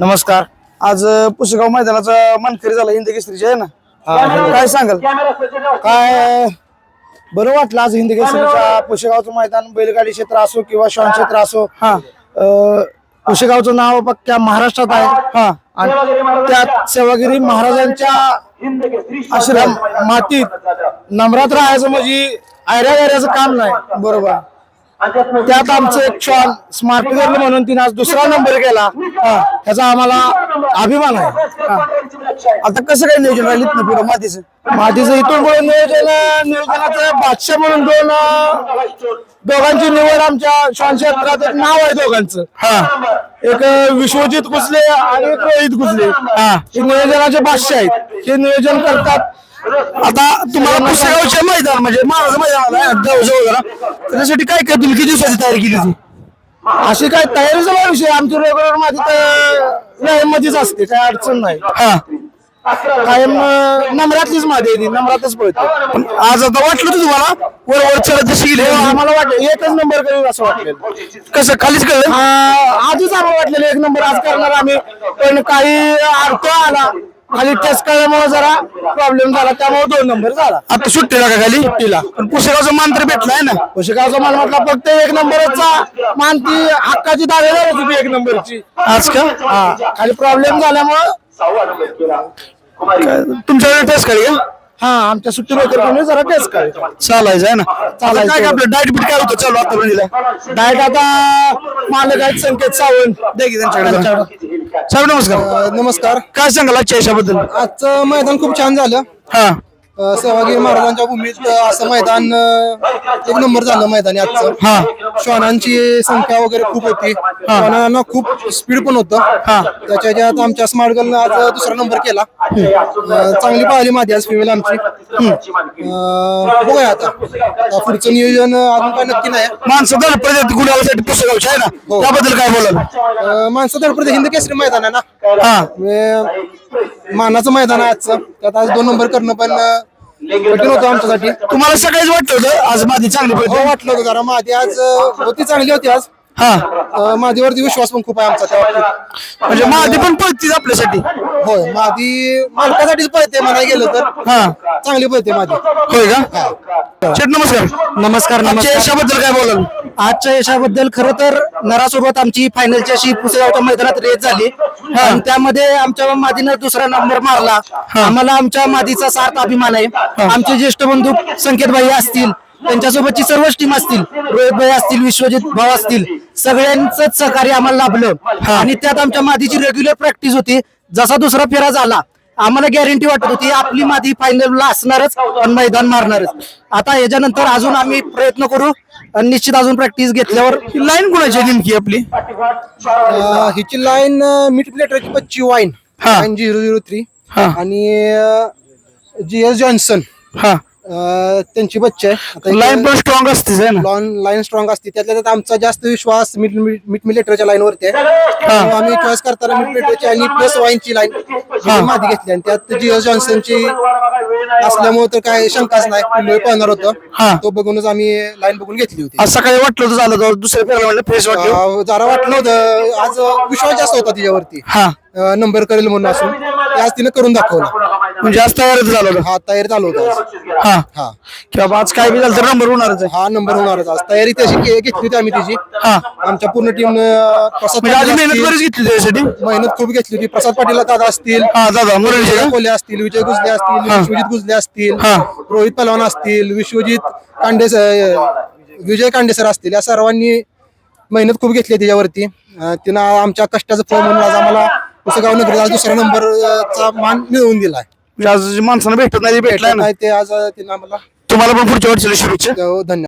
नमस्कार. आज पुसेगाव मैदानाचा मानकरी झाला हिंदी केसरीची आहे ना? काय सांगाल? काय बरं वाटलं आज हिंदी केसरीचा पुसेगावचं मैदान बैलगाडी क्षेत्र असो किंवा श्वान क्षेत्र असो हा. अ, पुसेगावचं नाव पक्क्या महाराष्ट्रात आहे. हा. आणि त्यात सेवागिरी महाराजांच्या आश्रम मातीत नम्रात राहायचं म्हणजे आयऱ्या गायऱ्याचं काम नाही. बरोबर. त्यात आमचं एक श्वान स्मार्ट गर्ल म्हणून तिने आज दुसरा नंबर केला. ह्याचा आम्हाला अभिमान आहे. आता कसं काय नियोजन राहिलं इथनं पुढं? मातीचं. मातीचं इथून पुढे नियोजन नियोजनाचं बादशाह म्हणून दोन अं, दोघांची निवड आमच्या श्वान क्षेत्रात एक नाव आहे दोघांचं. हा. एक अं, विश्वजित कुसले आणि एक रोहित कुसले. हा. हे नियोजनाचे बादशाह आहेत. हे नियोजन करतात. आता तुम्हाला पुस्तकावचे मैदान म्हणजे महाराज मैदान आहे, जरा. त्याच्यासाठी काय काय तुम्ही किती दिवसाची तयारी केली होती अशी काय तयारीचा काय विषय? आमची रेग्युलर माझी तर मध्येच असते काय अडचण नाही. हा. कायम नम्रातलीच माझी आहे ती नम्रातच पळते. पण आज आता वाटलं होतं तुम्हाला वर वर चढत जशी गेली? आम्हाला वाटलं एकच नंबर करेल असं वाटलं कसं खालीच कळलं? आधीच आम्हाला वाटलेलं एक नंबर आज करणार आम्ही. पण काही अर्थ आला खाली टेस्ट कळल्यामुळे जरा प्रॉब्लेम झाला त्यामुळे दोन नंबर झाला. आता सुट्टीला का खाली? सुट्टीला. पण पुस्तकाचा मान तर भेटलाय ना? पुस्तकाचा मान म्हटला फक्त एक नंबरचा मान ती हक्काची दावेदार होती एक नंबरची आज का? हा खाली प्रॉब्लेम झाल्यामुळं. तुमच्याकडे टेस्ट करूया हा आमच्या सुट्टी जरा टेस्ट काय चालायचं आहे ना. चालायचं काय आपलं डाएट बीट काय होतं? चालू आता म्हणजे डाएट आता मालक आहेत संकेत सावंत. दे की त्यांच्याकडे. साहेब नमस्कार. नमस्कार. काय सांगाल आजच्या यशाबद्दल? आजचं मैदान खूप छान झालं. हा. सेवागिरी महाराजांच्या भूमीत असं मैदान एक नंबर झालं मैदानी आजचं. हा. श्वानांची संख्या वगैरे खूप होती. श्वानांना खूप स्पीड पण होतं. त्याच्या ह्याच्यात आमच्या स्मार्ट गर्लनं आज दुसरा नंबर केला. अ, चांगली पाहिली माझी आज फिमेल आमची. अ, बघूया आता. आता पुढचं नियोजन अजून काय नक्की नाही. माणसं गणपती गुन्ह्यासाठी पुस्तकावचे आहे ना? त्याबद्दल काय बोलाल? अ, माणसं धडपडते हिंद केसरी मैदान आहे ना? हा. म्हणजे मानाचं मैदान आहे आजचं. त्यात आज दोन नंबर करणं पण कठीण होतं आमच्यासाठी. तुम्हाला सकाळीच वाटलं होतं? आज माझी चांगली हो वाटलं होतं जरा. माझी आज अ, होती चांगली होती आज. हा. अ, माझीवरती विश्वास पण खूप आहे आमचा त्या बाबतीत. म्हणजे माझी पण पळतीच आपल्यासाठी. होय माझी मालकासाठीच पळते म्हणायला गेलं तर. हा. चांगली पळते माझी होय का? शेठ नमस्कार नमस्कार. आजच्या यशाबद्दल काय बोलाल? आजच्या यशाबद्दल खरं तर नरासोबत आमची फायनलची अशी पुसेगावच्या मैदानात रेस झाली. आणि त्यामध्ये आमच्या मादीनं दुसरा नंबर मारला. आम्हाला आमच्या मादीचा सार्थ अभिमान आहे. आमचे ज्येष्ठ बंधू संकेत भाई असतील त्यांच्यासोबतची सर्वच टीम असतील रोहित भाई असतील विश्वजित भाऊ असतील सगळ्यांचंच सहकार्य आम्हाला लाभलं. आणि त्यात आमच्या मादीची रेग्युलर प्रॅक्टिस होती. जसा दुसरा फेरा झाला आम्हाला गॅरंटी वाटत होती आपली मादी फायनलला असणारच आणि मैदान मारणारच. आता याच्यानंतर अजून आम्ही प्रयत्न करू आणि निश्चित अजून प्रॅक्टिस घेतल्यावर लाईन कोणाची आहे नेमकी आपली? अ, हिची लाईन मिड प्लेटरची पच्ची वाईन हा. झिरो झिरो थ्री हा. आणि जी एस जॉन्सन. हा. अ, त्यांची बच्ची आहे. आता लाईन पण स्ट्रॉंग असतेच आहे ना? लॉन लाईन स्ट्रॉंग असते. त्यातल्या त्यात आमचा जास्त विश्वास मिड मिड मिलिटरीच्या लाईन वरती आहे. त्यामुळे आम्ही चॉईस करताना मिड मिलिटरीची आणि प्लस वाईनची लाईन माती घेतली. आणि त्यात जी एस जॉन्सनची असल्यामुळे तर काय शंकाच नाही. पिल्लोही पळणार हा. होतं तो बघूनच आम्ही लाईन बघून घेतली होती. आज सकाळी वाटलं होतं झालं होतं दुसऱ्या फेऱ्याला म्हणलं फ्रेश वाटलं. अ, जरा वाटलं होतं. आज विश्वास जास्त होता तिच्यावरती. हा. नंबर करेल म्हणून असून. ते आज तिने करून दाखवला. म्हणजे आज तयारच झालं होतं. हा तयारी चालू होता. हा. हा. की बाबा आज काय बी झालं तर नंबर होणारच आहे. हा नंबर होणारच आज तयारी तशी के- घेतली होती आम्ही तिची. हा. आमच्या पूर्ण टीम म्हणजे आधी मेहनत बरीच घेतली मेहनत खूप घेतली होती. प्रसाद पाटील दादा असतील. हा दादा मुरळीचे विजय का? कोल्हे असतील विजय गुजले असतील हा. विश्वजित गुजले असतील हा. रोहित पलवान असतील विश्वजित कांडे विजय कांडेसर असतील. या सर्वांनी मेहनत खूप घेतली त्याच्यावरती. अं, तिनं आमच्या कष्टाचं फळ म्हणून आज आम्हाला पुसेगाव नगरीत आज दुसऱ्या नंबरचा मान मिळवून दिलाय. म्हणजे आज माणसानं भेटत नाही ना. नाही ते आज आम्हाला तुम्हाला पण पुढच्या वर्षीला शुभेच्छा. अं, धन्यवाद.